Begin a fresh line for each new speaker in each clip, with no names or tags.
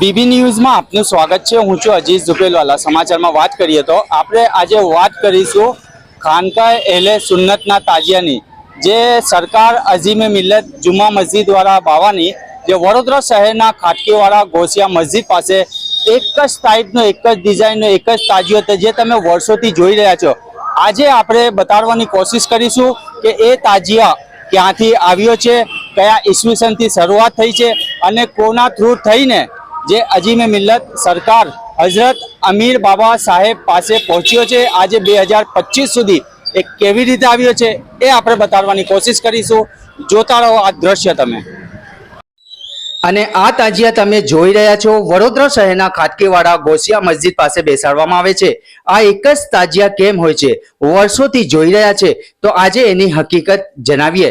BB ન્યૂઝમાં આપનું સ્વાગત છે. હું છું અજીઝ ઝુપેલવાલા. સમાચારમાં વાત કરીએ તો આપણે આજે વાત કરીશું ખાનકા એહલે સુન્નતના તાજિયાની. જે સરકાર અઝીમે મિલ્લત જુમા મસ્જિદ દ્વારા બાવાની, જે વડોદરા શહેરના ખાટકીવાળા ગોસિયા મસ્જિદ પાસે એક જ ટાઈપનો એક જ ડિઝાઇનનો એક જ તાજિયો હતો, જે તમે વર્ષોથી જોઈ રહ્યા છો. આજે આપણે બતાડવાની કોશિશ કરીશું કે એ તાજિયા ક્યાંથી આવ્યો છે, કયા ઈસવીસનથી શરૂઆત થઈ છે અને કોના થ્રુ થઈને જે અજીમ મિલ્લત સરકાર હઝરત અમીર બાબા સાહેબ પાસે પહોંચ્યો છે. આજે બે હજાર પચીસ સુધી એ કેવી રીતે આવ્યો છે એ આપણે બતાડવાની કોશિશ કરીશું. જોતા રહો આ દ્રશ્ય તમે. અને આ તાજિયા તમે જોઈ રહ્યા છો, વડોદરા શહેરના ખાટકીવાડા ગોસિયા મસ્જિદ પાસે બેસાડવામાં આવે છે. આ એક જ તાજિયા કેમ હોય છે? વર્ષોથી જોઈ રહ્યા છે. તો આજે એની હકીકત જણાવીએ.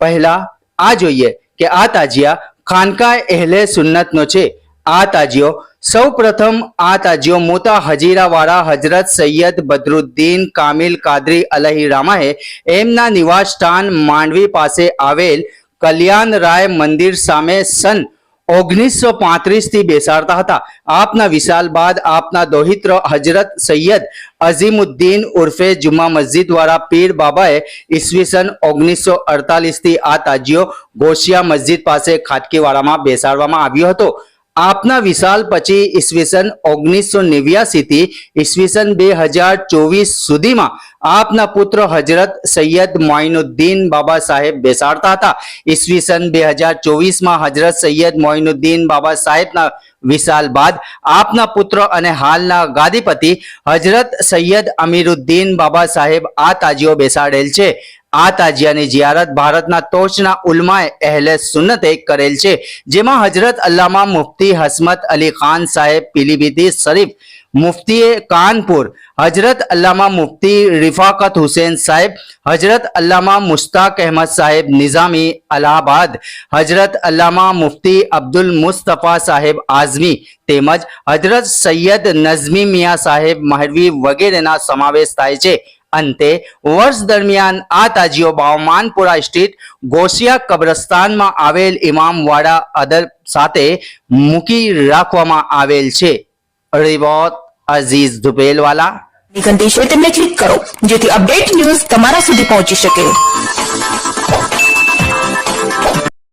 પહેલા આ જોઈએ કે આ તાજિયા ખાનકા એહલે સુન્નતનો છે. આ તાજિયો સૌ પ્રથમ આ તાજિયો મોટા હજીરાવાળા હજરત સૈયદ બદરુદ્દીન કામિલ કાદરી અલહી રામાએ એમના નિવાસ સ્થાન માંડવી પાસે આવેલ કલ્યાણ રાય મંદિર સામે સન ઓગણીસો પાંત્રીસથી બેસાડતા હતા. આપના વિશાલ બાદ આપના દોહિત્ર હજરત સૈયદ અઝીમુદ્દીન ઉર્ફે જુમા મસ્જિદ દ્વારા પીર બાબાએ ઈસવીસન ઓગણીસો અડતાલીસથી આ તાજિયો ગોશિયા મસ્જિદ પાસે ખાટકીવાડામાં બેસાડવામાં આવ્યો હતો. આપના વિશાલ પછી ઈસવીસન ઓગણીસો નેવ્યાસી થી ઈસવીસન બે હજાર ચોવીસ સુધીમાં આપના પુત્ર હજરત સૈયદ મોઇનુદ્દીન બાબા સાહેબ બેસાડતા હતા. ઈસવીસન બે હજાર ચોવીસમાં હજરત સૈયદ મોઇનુદ્દીન બાબા સાહેબના વિશાલ બાદ આપના પુત્ર અને હાલના ગાદીપતિ હજરત સૈયદ અમીરુદ્દીન બાબા સાહેબ આ તાજીઓ બેસાડેલ છે. આ તાજિયાની જિયારત ભારતના ટોચના ઉલમાએ અહેલે સુન્નતે કરેલ છે, જેમાં હજરત અલ્લામા મુફતી હસમત અલી ખાન સાહેબ પીલીભીતી શરીફ મુફતીએ કાનપુર હજરત અલ્લામા મુફતી રિફાકત હુસેન સાહેબ હજરત અલ્લામા મુશ્તાક અહેમદ સાહેબ નિઝામી અલ્હાબાદ હજરત અલ્લામા મુફ્તી અબ્દુલ મુસ્તફા સાહેબ આઝમી તેમજ હજરત સૈયદ નઝમી મિયા સાહેબ મહરવી વગેરેના સમાવેશ થાય છે. અંતે વર્ષ દરમિયાન આ તાજીઓ બાવમાનપુરા સ્થિત ગોસિયા કબ્રસ્તાનમાં આવેલ ઇમામવાડા અદર સાથે મૂકી રાખવામાં આવેલ છે. રિવોત અઝીઝ ધુપેલવાલા.
ક્લિક કરો, જેથી અપડેટ ન્યૂઝ તમારા સુધી પહોંચી શકે.